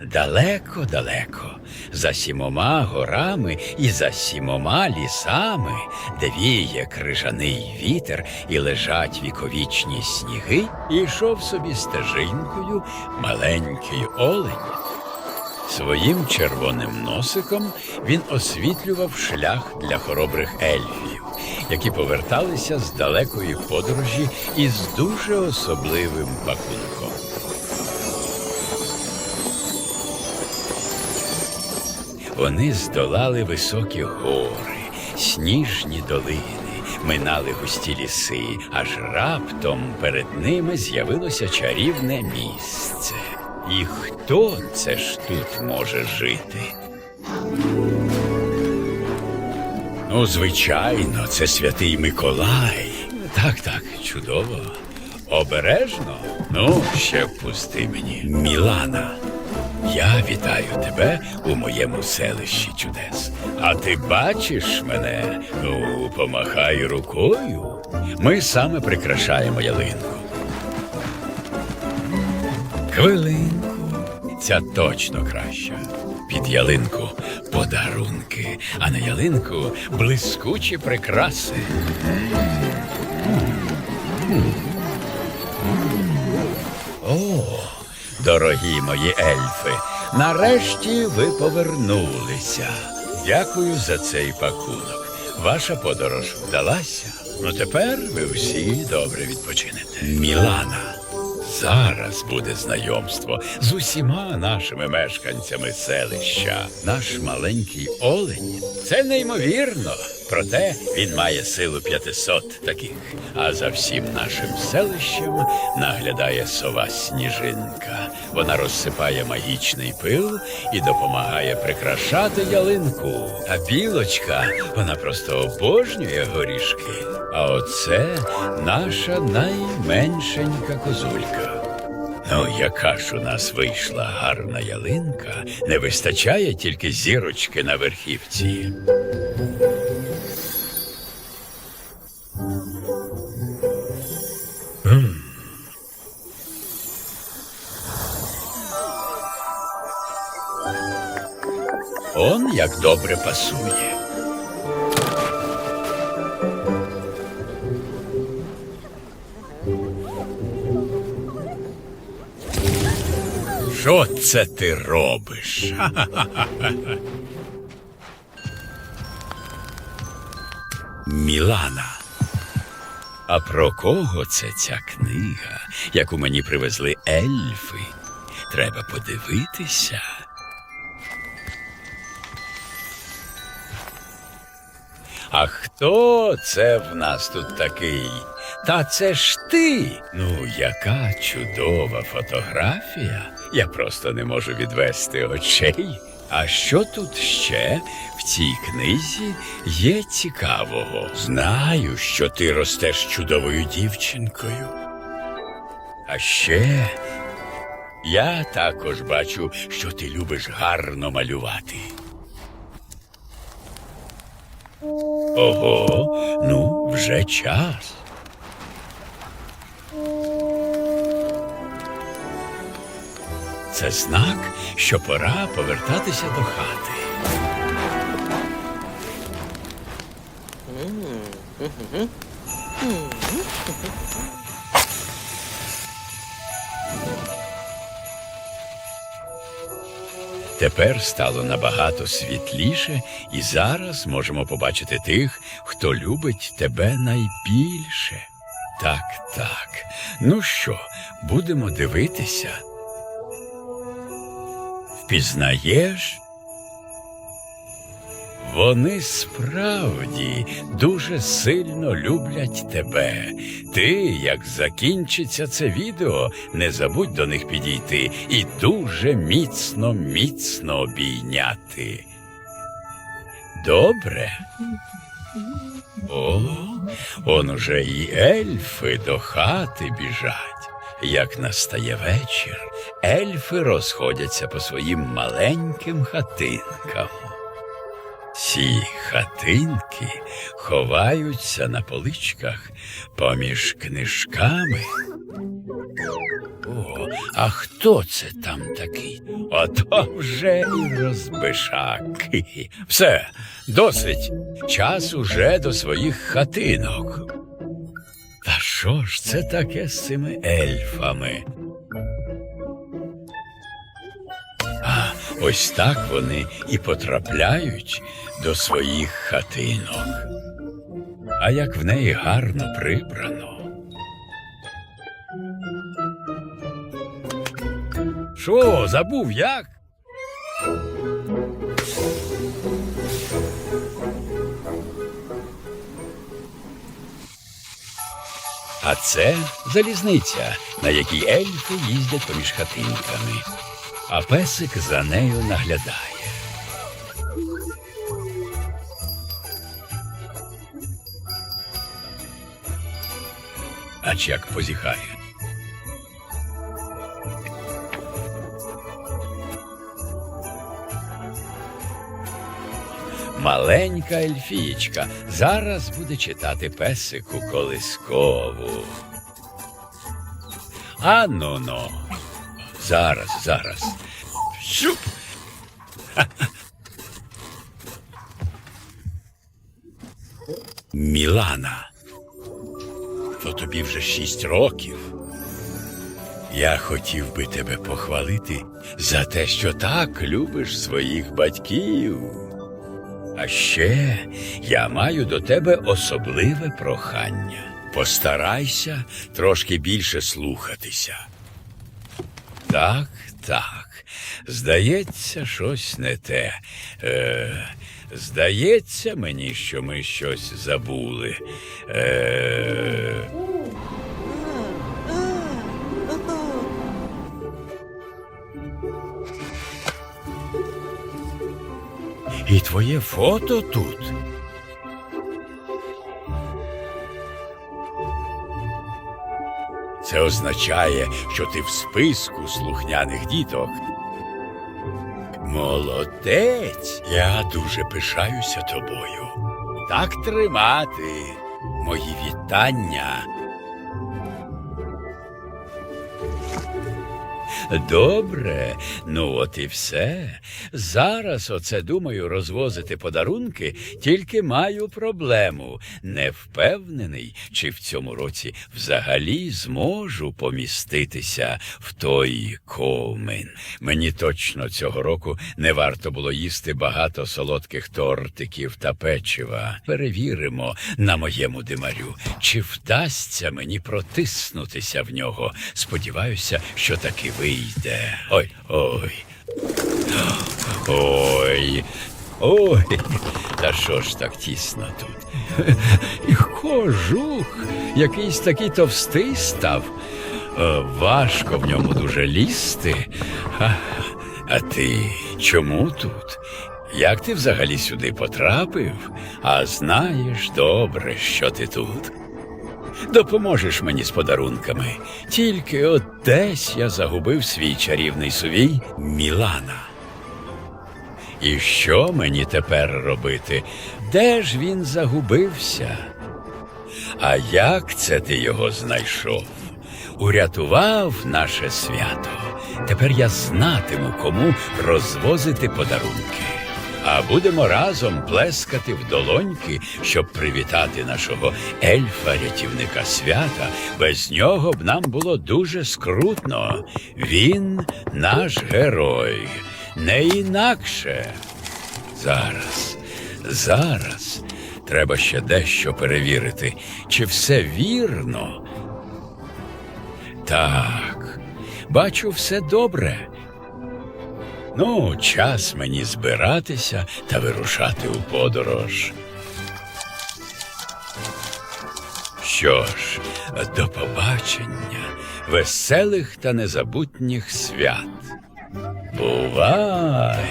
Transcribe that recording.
далеко-далеко, за сімома горами і за сімома лісами, де віє крижаний вітер і лежать віковічні сніги, ішов собі стежинкою маленький олень. Своїм червоним носиком він освітлював шлях для хоробрих ельфів, які поверталися з далекої подорожі із дуже особливим пакунком. Вони здолали високі гори, сніжні долини, минали густі ліси, аж раптом перед ними з'явилося чарівне місце. І хто це ж тут може жити? Ну, звичайно, це святий Миколай. Так, так, чудово. Обережно. Ну, ще впусти мені. Мілана. Я вітаю тебе у моєму селищі чудес. А ти бачиш мене? Ну, помахай рукою. Ми саме прикрашаємо ялинку. Хвилинку. Ця точно краща. Під ялинку подарунки, а на ялинку блискучі прикраси. Дорогі мої ельфи, нарешті ви повернулися. Дякую за цей пакунок. Ваша подорож вдалася. Ну тепер ви всі добре відпочинете. Мілана. Зараз буде знайомство з усіма нашими мешканцями селища. Наш маленький олень. Це неймовірно. Проте він має силу 500 таких. А за всім нашим селищем наглядає сова сніжинка. Вона розсипає магічний пил і допомагає прикрашати ялинку. А білочка, вона просто обожнює горішки. А оце наша найменшенька козулька. Ну, яка ж у нас вийшла гарна ялинка, не вистачає тільки зірочки на верхівці. Он як добре пасує. Що це ти робиш? Мілана. А про кого це ця книга, яку мені привезли ельфи? Треба подивитися. А хто це в нас тут такий? Та це ж ти. Ну, яка чудова фотографія. Я просто не можу відвести очей. А що тут ще в цій книзі є цікавого? Знаю, що ти ростеш чудовою дівчинкою. А ще я також бачу, що ти любиш гарно малювати. Ого, ну, вже час. Це знак, що пора повертатися до хати. Тепер стало набагато світліше, і зараз можемо побачити тих, хто любить тебе найбільше. Так, так. Ну що, будемо дивитися? Впізнаєш? Вони справді дуже сильно люблять тебе. Ти, як закінчиться це відео, не забудь до них підійти і дуже міцно, міцно обійняти. Добре. О, он уже і ельфи до хати біжать. Як настає вечір, ельфи розходяться по своїм маленьким хатинкам. Ці хатинки ховаються на поличках поміж книжками. О, а хто це там такий? Ото вже і розбишак. Все, досить. Час уже до своїх хатинок. Та що ж це таке з цими ельфами? Ось так вони і потрапляють до своїх хатинок. А як в неї гарно прибрано. Що, забув як? А це залізниця, на якій ельфи їздять поміж хатинками, а песик за нею наглядає. Ач як позіхає. Маленька ельфієчка зараз буде читати песику колискову. Ану ну. Зараз, зараз. Шуп. Мілана. То тобі вже шість років. Я хотів би тебе похвалити за те, що так любиш своїх батьків. А ще я маю до тебе особливе прохання. Постарайся трошки більше слухатися. Так, так. Здається, щось не те. Е, здається мені, що ми щось забули. Е, і твоє фото тут. Це означає, що ти в списку слухняних діток. Молодець, я дуже пишаюся тобою. Так тримати. Мої вітання. Добре, ну от і все. Зараз оце думаю розвозити подарунки, тільки маю проблему. Не впевнений, чи в цьому році взагалі зможу поміститися в той ковмин. Мені точно цього року не варто було їсти багато солодких тортиків та печива. Перевіримо на моєму димарю, чи вдасться мені протиснутися в нього. Сподіваюся, що таки вийде. Ой, ой. Ой. Ой, та що ж так тісно тут? І кожух, якийсь такий товстий став. Е, Важко в ньому дуже лізти. А, а ти чому тут? Як ти взагалі сюди потрапив? А знаєш добре, що ти тут. Допоможеш мені з подарунками. Тільки от десь я загубив свій чарівний сувій Мілана. І що мені тепер робити? Де ж він загубився? А як це ти його знайшов? Урятував наше свято. Тепер я знатиму, кому розвозити подарунки. А будемо разом плескати в долоньки, щоб привітати нашого ельфа-рятівника свята. Без нього б нам було дуже скрутно. Він наш герой, не інакше. Зараз, зараз треба ще дещо перевірити, чи все вірно. Так, бачу, все добре. Ну, час мені збиратися та вирушати у подорож. Що ж, до побачення, веселих та незабутніх свят. Бувай!